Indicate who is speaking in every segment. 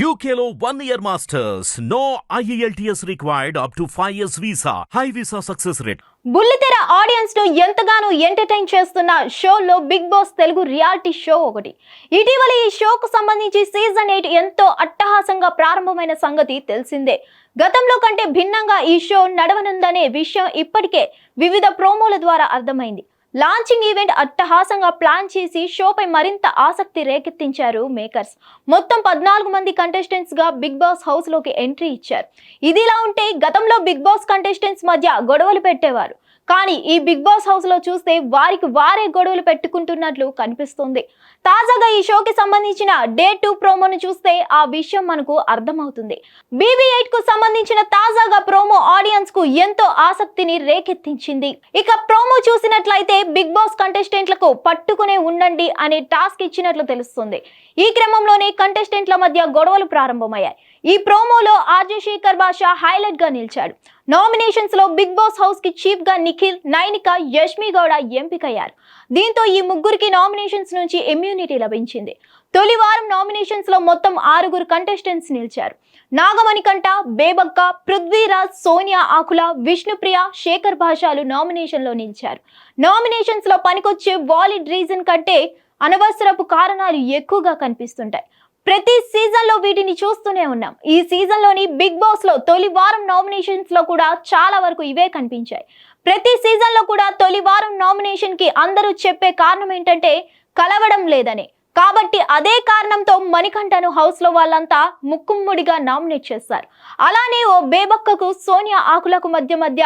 Speaker 1: యూకేలో one year masters no IELTS required up to five years visa high visa success rate
Speaker 2: బుల్లితెర ఆడియన్స్ను ఎంతగానో entertain చేస్తున్న షోలో big boss Telugu reality show ఒకటి. ఇటీవల ఈ షోకు సంబంధించి సీజన్ ఎయిట్ ఎంతో అట్టహాసంగా ప్రారంభమైన సంగతి తెలిసిందే. గతంలో కంటే భిన్నంగా ఈ షో నడవనుందనే విషయం ఇప్పటికే వివిధ ప్రోమోల ద్వారా అర్థమైంది. లాంచింగ్ ఈవెంట్ అట్టహాసంగా ప్లాన్ చేసి షోపై మరింత ఆసక్తి రేకెత్తించారు మేకర్స్ మొత్తం పద్నాలుగు మంది కంటెస్టెంట్స్గా బిగ్ బాస్ హౌస్లోకి ఎంట్రీ ఇచ్చారు. ఇదిలా ఉంటే గతంలో బిగ్ బాస్ కంటెస్టెంట్స్ మధ్య గొడవలు పెట్టేవారు. కానీ ఈ బిగ్ బాస్ హౌస్లో చూస్తే వారికి వారే గొడవలు పెట్టుకుంటున్నట్లు కనిపిస్తుంది. తాజాగా ఈ షోకి సంబంధించిన డే టూ ప్రోమోను చూస్తే ఆ విషయం మనకు అర్థమవుతుంది. బీబీ ఎయిట్కు సంబంధించిన తాజాగా ప్రోమో ఆడియన్స్కు ఎంతో ఆసక్తిని రేకెత్తించింది. ఇక ప్రోమో చూసినట్లయితే బిగ్ బాస్ కంటెస్టెంట్లకు పట్టుకునే ఉండండి అనే టాస్క్ ఇచ్చినట్లు తెలుస్తుంది. ఈ క్రమంలోనే కంటెస్టెంట్ల మధ్య గొడవలు ప్రారంభమయ్యాయి. ఈ ప్రోమోలో ఆర్జే శేఖర్ భాష హైలైట్గా నిలిచాడు. నామినేషన్స్లో బిగ్ బాస్ హౌస్కి చీఫ్గా నిఖిల్ నైనిక యష్మి గౌడ ఎంపికయ్యారు. దీంతో ఈ ముగ్గురికి నామినేషన్స్ నుంచి ఇమ్యూనిటీ లభించింది. తొలి వారం నామినేషన్స్లో మొత్తం ఆరుగురు కంటెస్టెంట్స్ నిలిచారు. నాగమణికంఠ బేబక్క పృథ్వీరాజ్ సోనియా ఆకుల విష్ణుప్రియ శేఖర్ భాషాలు నామినేషన్లో నిలిచారు. నామినేషన్స్లో పనికొచ్చే వాలిడ్ రీజన్ కంటే అనవసరపు కారణాలు ఎక్కువగా కనిపిస్తుంటాయి. ప్రతి సీజన్లో వీటిని చూస్తూనే ఉన్నాం. ఈ సీజన్లోని బిగ్ బాస్లో తొలి వారం నామినేషన్స్లో కూడా చాలా వరకు ఇవే కనిపించాయి. ప్రతి సీజన్లో కూడా తొలి వారం నామినేషన్కి అందరూ చెప్పే కారణం ఏంటంటే కలవడం లేదని. కాబట్టి అదే కారణంతో మణికంఠను హౌస్లో వాళ్ళంతా ముక్కుమ్ముడిగా నామినేట్ చేస్తారు. అలానే ఓ బేబక్కకు సోనియా ఆకులకు మధ్య మధ్య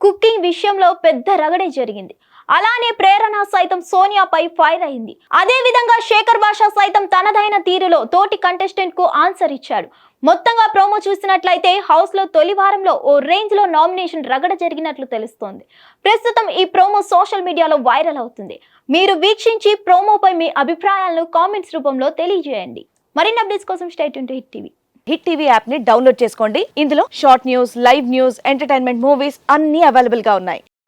Speaker 2: కుకింగ్ విషయంలో పెద్ద రగడే జరిగింది. అలానే ప్రేరణ సైతం సోనియాపై ఫైర్ అయింది. అదే విధంగా శేఖర్ భాష సైతం తనదైన తీరులో తోటి కంటెస్టెంట్కు ఆన్సర్ ఇచ్చాడు. మొత్తంగా ప్రోమో చూసినట్లయితే హౌస్లో తొలి వారంలో ఓ రేంజ్లో నామినేషన్ రగడ జరిగినట్లు తెలుస్తోంది. ప్రస్తుతం ఈ ప్రోమో సోషల్ మీడియాలో వైరల్ అవుతుంది. మీరు వీక్షించి ప్రోమోపై మీ అభిప్రాయాలను కామెంట్స్ రూపంలో తెలియజేయండి. మరిన్ని అప్డేట్స్ కోసం స్టేట్ ఉంటే హిట్ టీవీ
Speaker 3: హిట్ టీవీ యాప్ని డౌన్లోడ్ చేసుకోండి. ఇందులో short news live news entertainment movies అన్ని అవైలబుల్గా ఉన్నాయి.